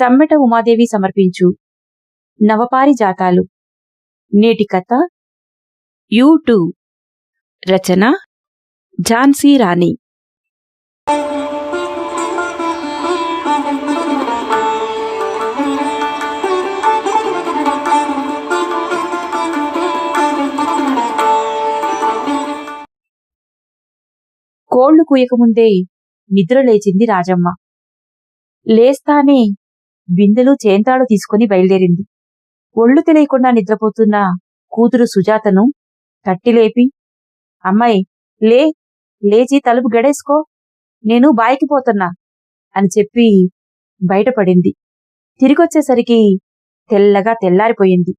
సమ్మెట ఉమాదేవి సమర్పించు. నవపారి జాతాలు నేటి కథ. You too. రచన. ఝాన్సీ రాణి. కోళ్ళు కూయకముందే నిద్ర లేచింది రాజమ్మ. లేస్తానే బిందెలు చేంతాడు తీసుకుని బయలుదేరింది. ఒళ్ళు తెలియకుండా నిద్రపోతున్న కూతురు సుజాతను తట్టిలేపి అమ్మాయి లే లేచి తలుపు గడేసుకో నేను బాయికి పోతున్నా అని చెప్పి బయటపడింది. తిరిగొచ్చేసరికి తెల్లగా తెల్లారిపోయింది.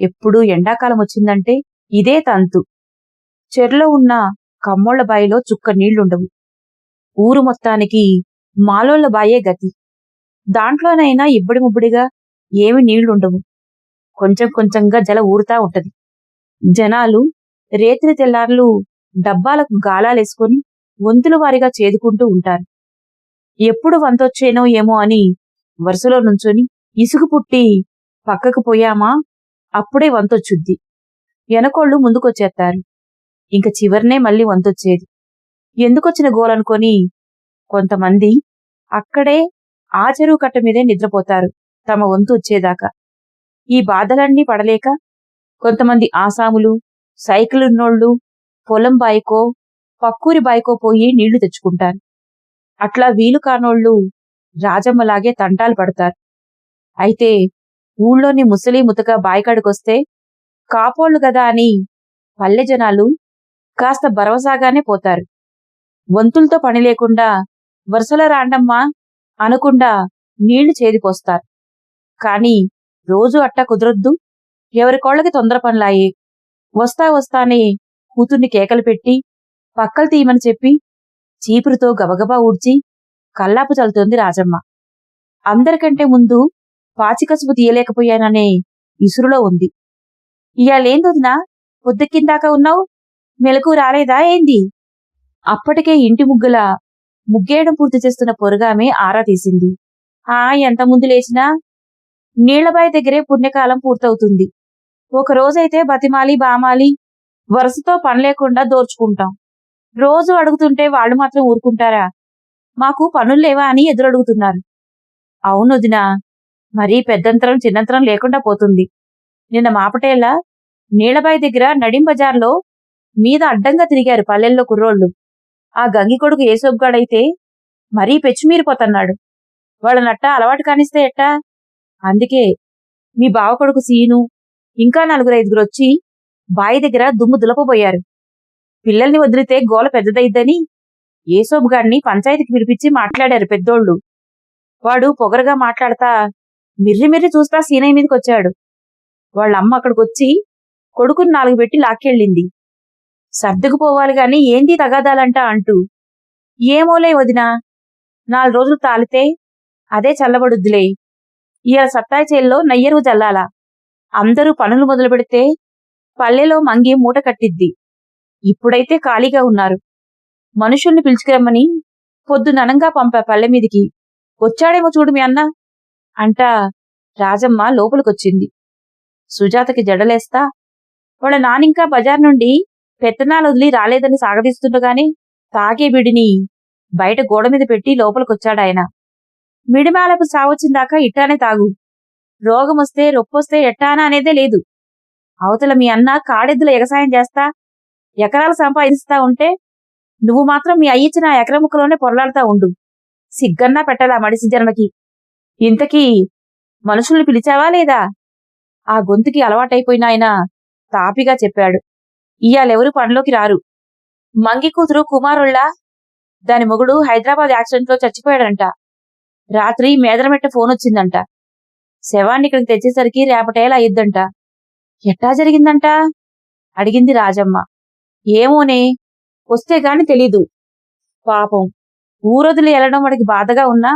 ఎప్పుడూ ఎండాకాలం వచ్చిందంటే ఇదే తంతు. చెర్లో ఉన్న కమ్మోళ్ళ బాయిలో చుక్క నీళ్ళుండవు. ఊరు మొత్తానికి మాలోళ్ళ బాయే గతి. దాంట్లోనైనా ఇబ్బడి ముబ్బడిగా ఏమి నీళ్ళుండవు. కొంచెం కొంచెంగా జల ఊరుతా ఉంటది. జనాలు రేతిని తెల్లార్లు డబ్బాలకు గాలాలేసుకొని వంతుల వారిగా చేదుకుంటూ ఉంటారు. ఎప్పుడు వంతొచ్చేనో ఏమో అని వరుసలో నుంచొని ఇసుగు పుట్టి పక్కకు పోయామా అప్పుడే వంతొచ్చుద్ది. వెనకోళ్ళు ముందుకొచ్చేస్తారు ఇంక చివరినే మళ్ళీ వంతొచ్చేది. ఎందుకొచ్చిన గోలనుకొని కొంతమంది అక్కడే ఆ చెరువు కట్ట మీదే నిద్రపోతారు. తమ వంతు వచ్చేదాకా. ఈ బాధలన్నీ పడలేక కొంతమంది ఆసాములు సైకిలున్నోళ్ళు పొలం బాయికో పక్కూరి బాయికో పోయి నీళ్ళు తెచ్చుకుంటారు. అట్లా వీలు కానోళ్ళు రాజమ్మలాగే తంటాలు పడతారు. అయితే ఊళ్ళోని ముసలి ముతక బాయికాడికొస్తే కాపోళ్ళు గదా అని పల్లె జనాలు కాస్త భరవసాగానే పోతారు. వంతులతో పని లేకుండా వరుసలో రాండమ్మా అనకుండా నీళ్ళు చేదిపోస్తారు. కాని రోజు అట్టా కుదరొద్దు. ఎవరికోళ్ళకి తొందర పనులాయే. వస్తా వస్తానే కూతుర్ని కేకలు పెట్టి పక్కలు తీయమని చెప్పి చీపురుతో గబగబా ఊడ్చి కల్లాపు చల్లుతోంది రాజమ్మ. అందరికంటే ముందు పాచికసుపు తీయలేకపోయాననే ఇసురులో ఉంది. ఇయాలేం వదినా? పొద్దుక్కిందాకా ఉన్నావు? మెలకు రాలేదా ఏంది? అప్పటికే ఇంటి ముగ్గుల ముగ్గేయడం పూర్తి చేస్తున్న పొరుగామె ఆరా తీసింది. ఆ ఎంత ముందు లేచినా? నీళ్ళబాయి దగ్గరే పుణ్యకాలం పూర్తవుతుంది. ఒక రోజైతే బతిమాలి బామాలి వరుసతో పని లేకుండా దోర్చుకుంటాం. రోజు అడుగుతుంటే వాళ్ళు మాత్రం ఊరుకుంటారా? మాకు పనులు లేవా అని ఎదురడుగుతున్నారు. అవును వదినా మరీ పెద్దంతరం చిన్నంతరం లేకుండా పోతుంది. నిన్న మాపటేలా నీళ్ళబాయి దగ్గర నడిం బజార్లో మీద అడ్డంగా తిరిగారు పల్లెల్లో కుర్రోళ్ళు. ఆ గంగి కొడుకు ఏసొబ్గాడైతే మరీ పెచ్చుమీరిపోతున్నాడు వాళ్ళనట్టా అలవాటు కానిస్తే ఎట్టా? అందుకే మీ బావ కొడుకు సీను ఇంకా నలుగురు ఐదుగురు వచ్చి బాయి దగ్గర దుమ్ము దులపబోయారు. పిల్లల్ని వదిలితే గోల పెద్దదైద్దని ఏసోబుగాడిని పంచాయతీకి పిలిపించి మాట్లాడారు పెద్దోళ్ళు. వాడు పొగరగా మాట్లాడతా మిర్రి మిర్రి చూస్తా సీనయ్య మీదకొచ్చాడు. వాళ్ళమ్మ అక్కడికొచ్చి కొడుకుని నాలుగు పెట్టి లాక్కెళ్ళింది. సర్దుకుపోవాలి గాని ఏంది తగాదాలంట అంటూ. ఏమోలే వదినా నాలుగు రోజులు తాలితే అదే చల్లబడుద్దులే. ఇవాళ సత్తాయి చేల్లో నయ్యరు జల్లాలా. అందరూ పనులు మొదలు పెడితే పల్లెలో మంగి మూట కట్టిద్ది. ఇప్పుడైతే ఖాళీగా ఉన్నారు. మనుషుల్ని పిలుచుకురమ్మని పొద్దుననంగా పంపా పల్లె మీదికి. వచ్చాడేమో చూడు మీ అన్న అంటా రాజమ్మ లోపలికొచ్చింది. సుజాతకి జడలేస్తా వాళ్ళ నానింకా బజార్ నుండి పెత్తనాలు వదిలి రాలేదని సాగదీస్తుండగానే తాగే బిడిని బయట గోడ మీద పెట్టి లోపలికొచ్చాడాయన. మిడిమాలకు సావొచ్చిందాకా ఇట్టానే తాగు. రోగమొస్తే రొప్పొస్తే ఎట్టానా అనేదే లేదు. అవతల మీ అన్న కాడెద్దుల ఎగసాయం చేస్తా ఎకరాలు సంపాదిస్తా ఉంటే నువ్వు మాత్రం మీ అయ్యిచ్చిన ఎకరముక్కలోనే ఎకర ముక్కలోనే పొరలాడుతా ఉండు. సిగ్గన్నా పెట్టాలా మడిసి జన్మకి. ఇంతకీ మనుషుల్ని పిలిచావా లేదా? ఆ గొంతుకి అలవాటైపోయిన ఆయన తాపిగా చెప్పాడు. ఇయాలెవరు పనిలోకి రారు. మంగి కూతురు కుమారుళ్ళ దాని మొగుడు హైదరాబాద్ యాక్సిడెంట్లో చచ్చిపోయాడంట. రాత్రి మేదరమెట్ట ఫోన్ వచ్చిందంట శవాన్ని ఇక్కడికి తెచ్చేసరికి రేపటేలా అయ్యిద్దంట. ఎట్టా జరిగిందంట? అడిగింది రాజమ్మ. ఏమోనే వస్తే గాని తెలీదు. పాపం ఊరొదిలి వెళ్ళడం వాడికి బాధగా ఉన్నా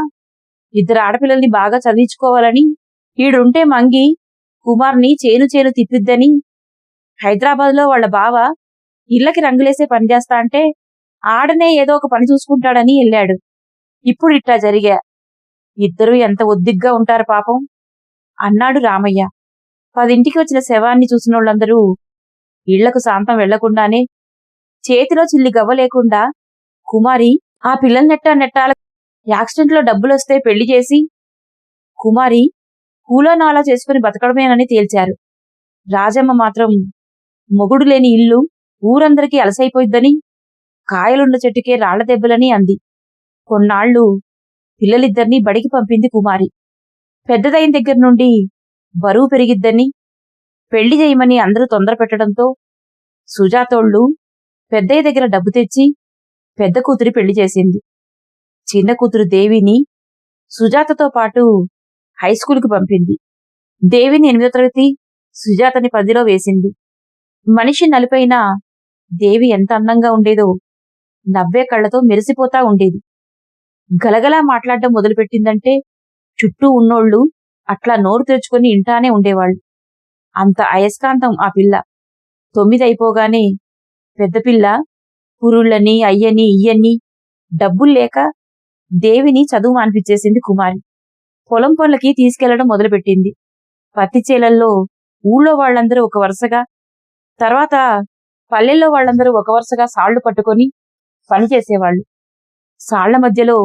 ఇద్దరు ఆడపిల్లల్ని బాగా చదివించుకోవాలని ఈడుంటే మంగి కుమార్ని చేను చేను తిప్పిద్దని హైదరాబాద్లో వాళ్ళ బావ ఇళ్ళకి రంగులేసే పని చేస్తా అంటే ఆడనే ఏదో ఒక పని చూసుకుంటాడని వెళ్ళాడు. ఇప్పుడు ఇట్లా జరిగా. ఇద్దరూ ఎంత ఒద్దిగ్గా ఉంటారు పాపం. అన్నాడు రామయ్య. పదింటికి వచ్చిన శవాన్ని చూసిన వాళ్ళందరూ ఇళ్ళకు శాంతం వెళ్ళకుండానే చేతిలో చిల్లి గవ్వ లేకుండా కుమారి ఆ పిల్లల నెట్టా నెట్టాల యాక్సిడెంట్లో డబ్బులొస్తే పెళ్ళి చేసి కుమారి కూలో నాలా చేసుకుని బతకడమేనని తేల్చారు. రాజమ్మ మాత్రం మొగుడు లేని ఇల్లు ఊరందరికీ అలసైపోయిద్దని కాయలున్న చెట్టుకే రాళ్ళ దెబ్బలని అంది. కొన్నాళ్ళు పిల్లలిద్దరినీ బడికి పంపింది కుమారి. పెద్దదైన దగ్గర నుండి బరువు పెరిగిద్దని పెళ్ళి చేయమని అందరూ తొందర పెట్టడంతో సుజాతోళ్ళు పెద్దయ్య దగ్గర డబ్బు తెచ్చి పెద్ద కూతురి పెళ్ళి చేసింది. చిన్న కూతురు దేవిని సుజాతతో పాటు హైస్కూల్కి పంపింది. దేవిని ఎనిమిదో తరగతి సుజాతని పదిలో వేసింది. మనిషి నలిపైనా దేవి ఎంత అందంగా ఉండేదో నవ్వే కళ్ళతో మెరిసిపోతా ఉండేది. గలగలా మాట్లాడడం మొదలుపెట్టిందంటే చుట్టూ ఉన్నోళ్ళు అట్లా నోరు తెరుచుకొని ఇంటానే ఉండేవాళ్ళు. అంత అయస్కాంతం ఆ పిల్ల. తొమ్మిది అయిపోగానే పెద్దపిల్ల పురుళ్ళని అయ్యని ఇయ్యని డబ్బులు లేక దేవిని చదువు మాన్పించేసింది కుమారి. పొలం పనులకి తీసుకెళ్ళడం మొదలుపెట్టింది. పత్తి చేలల్లో ఊళ్ళో వాళ్ళందరూ ఒక వరుసగా తర్వాత పల్లెల్లో వాళ్ళందరూ ఒక వరుసగా సాళ్ళు పట్టుకొని పనిచేసేవాళ్ళు సాళ్ళ మధ్యలో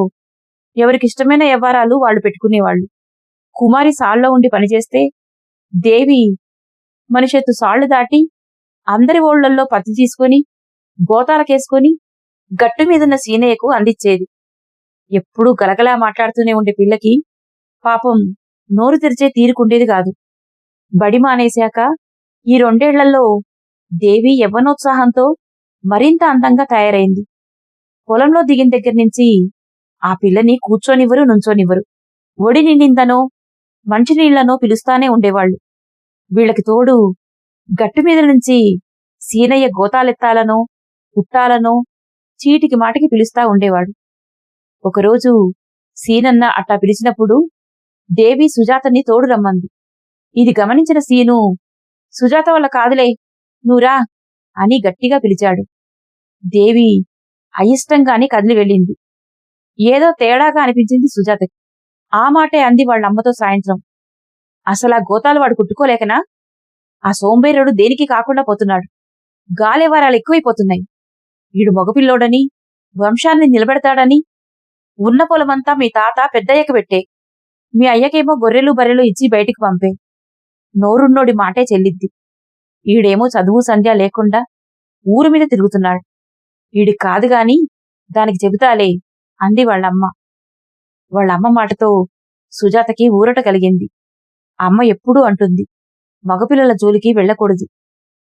ఎవరికిష్టమైన వ్యవహారాలు వాళ్ళు పెట్టుకునేవాళ్ళు. కుమారి సాళ్ళో ఉండి పనిచేస్తే దేవి మనిషెత్తు సాళ్ళు దాటి అందరి ఓళ్ళల్లో పత్తి తీసుకొని గోతాలకేసుకొని గట్టు మీదున్న సీనయ్యకు అందించేది ఎప్పుడూ గలగలా మాట్లాడుతూనే ఉండే పిల్లకి పాపం నోరు తెరిచే తీరుకుండేది కాదు. బడి మానేశాక ఈ రెండేళ్ళలో దేవి యవ్వనోత్సాహంతో మరింత అందంగా తయారైంది. పొలంలో దిగిన దగ్గర నుంచి ఆ పిల్లని కూర్చోనివ్వరు నుంచోనివ్వరు. ఒడి నిండిందనో మంచినీళ్ళనో పిలుస్తానే ఉండేవాళ్ళు వీళ్ళకి తోడు గట్టు మీద నుంచి సీనయ్య గోతాలెత్తాలనో పుట్టాలనో చీటికి మాటికి పిలుస్తా ఉండేవాడు. ఒకరోజు సీనన్న అట్టా పిలిచినప్పుడు దేవి సుజాతని తోడు రమ్మంది. ఇది గమనించిన సీను సుజాత వల్ల కాదులే నూరా అని గట్టిగా పిలిచాడు. దేవి అయిష్టంగానే కదిలి వెళ్ళింది. ఏదో తేడాగా అనిపించింది సుజాతకి. ఆ మాటే అంది వాళ్ళమ్మతో సాయంత్రం. అసలా గోతాలు వాడు కుట్టుకోలేకనా? ఆ సోంబేరుడు దేనికి కాకుండా పోతున్నాడు. గాలివారాలు ఎక్కువైపోతున్నాయి. ఈడు మగపిల్లోడని వంశాన్ని నిలబెడతాడని ఉన్న పొలమంతా మీ తాత పెద్దయ్యక పెట్టే. మీ అయ్యకేమో గొర్రెలు బర్రెలు ఇచ్చి బయటికి పంపే. నోరున్నోడి మాటే చెల్లిద్ది. ఈడేమో చదువు సంధ్య లేకుండా ఊరు మీద తిరుగుతున్నాడు. ఈడి కాదు గాని దానికి చెబుతాలే అంది వాళ్ళమ్మ. వాళ్ళమ్మ మాటతో సుజాతకి ఊరట కలిగింది. అమ్మ ఎప్పుడూ అంటుంది మగపిల్లల జోలికి వెళ్ళకూడదు.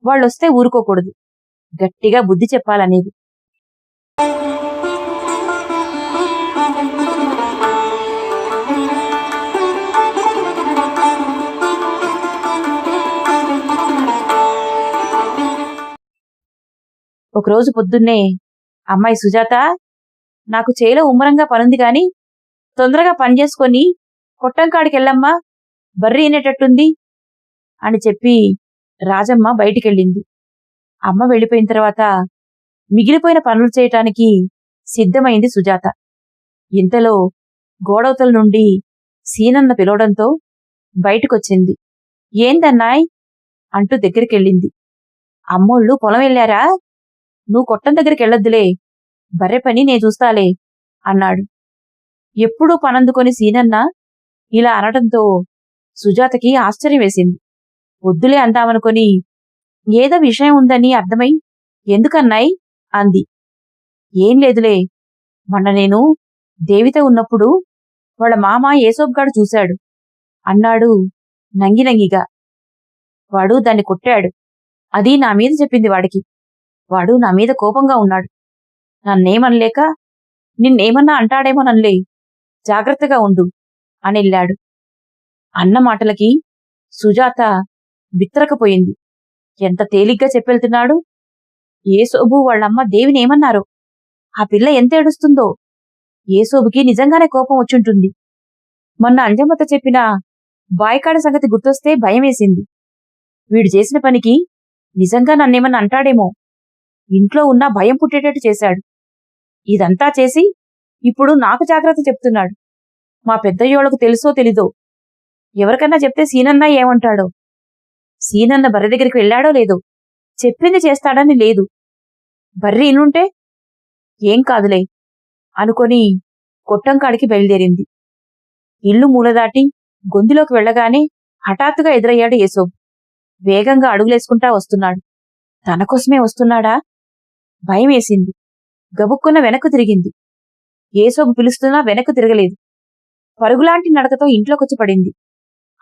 వాళ్ళొస్తే ఊరుకోకూడదు. గట్టిగా బుద్ధి చెప్పాలనేది. ఒకరోజు పొద్దున్నే అమ్మాయి సుజాత నాకు చేలో ఉమ్మరంగా పనుంది గాని తొందరగా పని చేసుకొని కొట్టంకాడికెళ్ళమ్మా బర్రి అనేటట్టుంది అని చెప్పి రాజమ్మ బయటికెళ్ళింది. అమ్మ వెళ్ళిపోయిన తర్వాత మిగిలిపోయిన పనులు చేయటానికి సిద్ధమైంది సుజాత. ఇంతలో గోడవతల నుండి సీనన్న పిలవడంతో బయటకొచ్చింది. ఏందన్నాయ్? అంటూ దగ్గరికెళ్ళింది. అమ్మోళ్ళు పొలం వెళ్ళారా? నువ్వు కొట్టం దగ్గరికి వెళ్ళొద్దులే. బర్రె పని నే చూస్తాలే అన్నాడు. ఎప్పుడూ పనందుకొని సీనన్న ఇలా అనడంతో సుజాతకి ఆశ్చర్యం వేసింది. వద్దులే అందామనుకొని ఏదో విషయం ఉందని అర్థమై ఎందుకన్నాయి? అంది. ఏం లేదులే మొన్న నేను దేవిత ఉన్నప్పుడు వాళ్ళ మామ ఏసోబ్గాడు చూశాడు అన్నాడు నంగినంగిగా. వాడు దాన్ని కొట్టాడు అది నా మీద చెప్పింది వాడికి. వాడు నా మీద కోపంగా ఉన్నాడు. నన్నేమనలేక నిన్నేమన్నా అంటాడేమోనన్లే జాగ్రత్తగా ఉండు అనెళ్ళాడు అన్న మాటలకి సుజాత బిత్తరకపోయింది. ఎంత తేలిగ్గా చెప్పెళ్తున్నాడు? ఏ వాళ్ళమ్మ దేవిని ఏమన్నారు? ఆ పిల్ల ఎంత ఏడుస్తుందో? ఏ నిజంగానే కోపం వచ్చుంటుంది. మొన్న అంజమ్మత చెప్పిన బాయికాడ సంగతి గుర్తొస్తే భయమేసింది. వీడు చేసిన పనికి నిజంగా నన్నేమన్నా అంటాడేమో? ఇంట్లో ఉన్న భయం పుట్టేటట్టు చేశాడు. ఇదంతా చేసి ఇప్పుడు నాకు జాగ్రత్త చెప్తున్నాడు. మా పెద్దయ్యోళ్ళకు తెలుసో తెలీదో? ఎవరికన్నా చెప్తే సీనన్న ఏమంటాడో? సీనన్న బర్రె దగ్గరికి వెళ్ళాడో లేదో? చెప్పింది చేస్తాడని లేదు. బర్రి ఇనుంటే ఏం కాదులే అనుకొని కొట్టంకాడికి బయలుదేరింది. ఇల్లు మూలదాటి గొంతులోకి వెళ్ళగానే హఠాత్తుగా ఎదురయ్యాడు యేసోబు. వేగంగా అడుగులేసుకుంటా వస్తున్నాడు. తన కోసమే వస్తున్నాడా? భయమేసింది. గబుక్కున వెనక్కు తిరిగింది. ఏసోబు పిలుస్తున్నా వెనక్కు తిరగలేదు. పరుగులాంటి నడకతో ఇంట్లోకొచ్చి పడింది.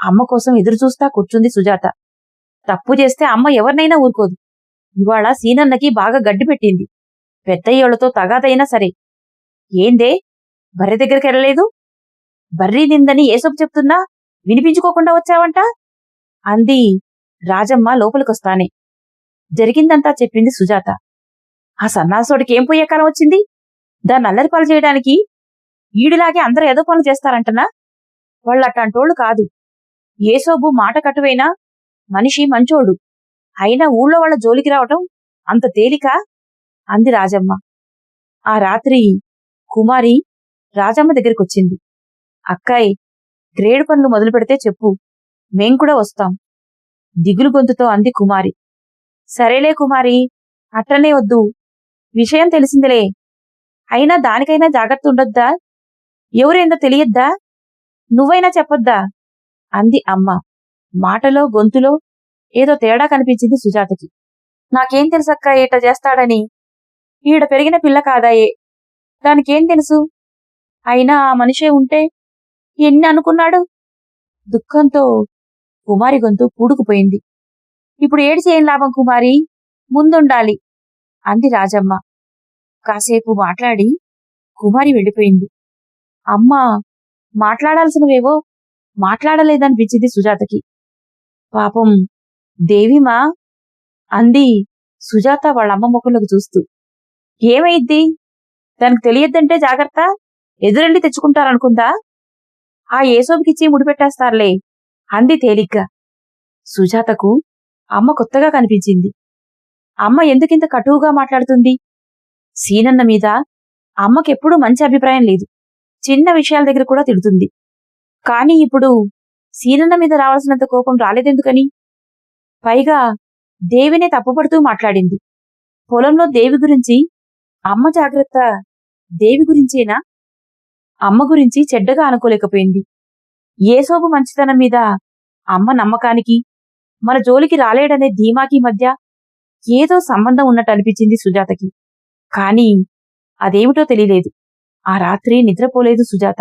అమ్మ కోసం ఎదురుచూస్తా కూర్చుంది సుజాత. తప్పు చేస్తే అమ్మ ఎవరినైనా ఊరుకోదు. ఇవాళ సీనన్నకి బాగా గడ్డి పెట్టింది. పెద్దయ్యోళ్ళతో తగాదైనా సరే. ఏందే? బర్రె దగ్గరికి వెళ్ళలేదు బర్రీ నిందని ఏసోపు చెప్తున్నా వినిపించుకోకుండా వచ్చావంట? అంది రాజమ్మ లోపలికొస్తానే. జరిగిందంతా చెప్పింది సుజాత. ఆ సన్నాసోడికి ఏం పోయే కాలం వచ్చింది? దాన్ని అల్లరి పనులు చేయడానికి ఈడిలాగే అందరూ ఏదో పనులు చేస్తారంటనా? వాళ్ళు అట్లాంటోళ్ళు కాదు. ఏసోబు మాట కటువైనా మనిషి మంచోడు. అయినా ఊళ్ళో వాళ్ళ జోలికి రావటం అంత తేలిక? అంది రాజమ్మ. ఆ రాత్రి కుమారి రాజమ్మ దగ్గరికొచ్చింది. అక్కాయ్ గ్రేడ్ పనులు మొదలు పెడితే చెప్పు. మేం కూడా వస్తాం. దిగులు గొంతుతో అంది కుమారి. సరేలే కుమారి అట్లనే వద్దు. విషయం తెలిసిందిలే. అయినా దానికైనా జాగ్రత్త ఉండొద్దా? ఎవరేందో తెలియద్దా? నువ్వైనా చెప్పొద్దా? అంది అమ్మ. మాటలో గొంతులో ఏదో తేడా కనిపించింది సుజాతకి. నాకేం తెలుసక్క ఏట చేస్తాడని? ఈడ పెరిగిన పిల్ల కాదాయే. దానికేం తెలుసు? అయినా ఆ మనిషే ఉంటే ఎన్ని అనుకున్నాడు? దుఃఖంతో కుమారి గొంతు పూడుకుపోయింది. ఇప్పుడు ఏడిచి ఏం లాభం కుమారి? ముందుండాలి. అంది రాజమ్మ. కాసేపు మాట్లాడి కుమారి వెళ్ళిపోయింది. అమ్మ మాట్లాడాల్సినవేవో మాట్లాడలేదనిపించింది సుజాతకి. పాపం దేవిమా? అంది సుజాత వాళ్ళ అమ్మ ముఖంలోకి చూస్తూ. ఏమైద్ది దానికి తెలియద్దంటే జాగ్రత్త? ఎదురెళ్ళి తెచ్చుకుంటారనుకుందా? ఆ ఏసోబికిచ్చి ముడిపెట్టేస్తారులే అంది తేలిగ్గా. సుజాతకు అమ్మ కొత్తగా కనిపించింది. అమ్మ ఎందుకింత కటువుగా మాట్లాడుతుంది? సీనన్న మీద అమ్మకెప్పుడూ మంచి అభిప్రాయం లేదు. చిన్న విషయాల దగ్గర కూడా తిడుతుంది. కాని ఇప్పుడు సీనన్న మీద రావాల్సినంత కోపం రాలేదెందుకని? పైగా దేవినే తప్పుపడుతూ మాట్లాడింది. పొలంలో దేవి గురించి అమ్మ జాగ్రత్త దేవి గురించేనా? అమ్మ గురించి చెడ్డగా అనుకోలేకపోయింది. ఏసోబు మంచితనం మీద అమ్మ నమ్మకానికి మన జోలికి రాలేడనే ధీమాకి మధ్య ఏదో సంబంధం ఉన్నట్టు అనిపించింది సుజాతకి. కాని అదేమిటో తెలియలేదు. ఆ రాత్రి నిద్రపోలేదు సుజాత.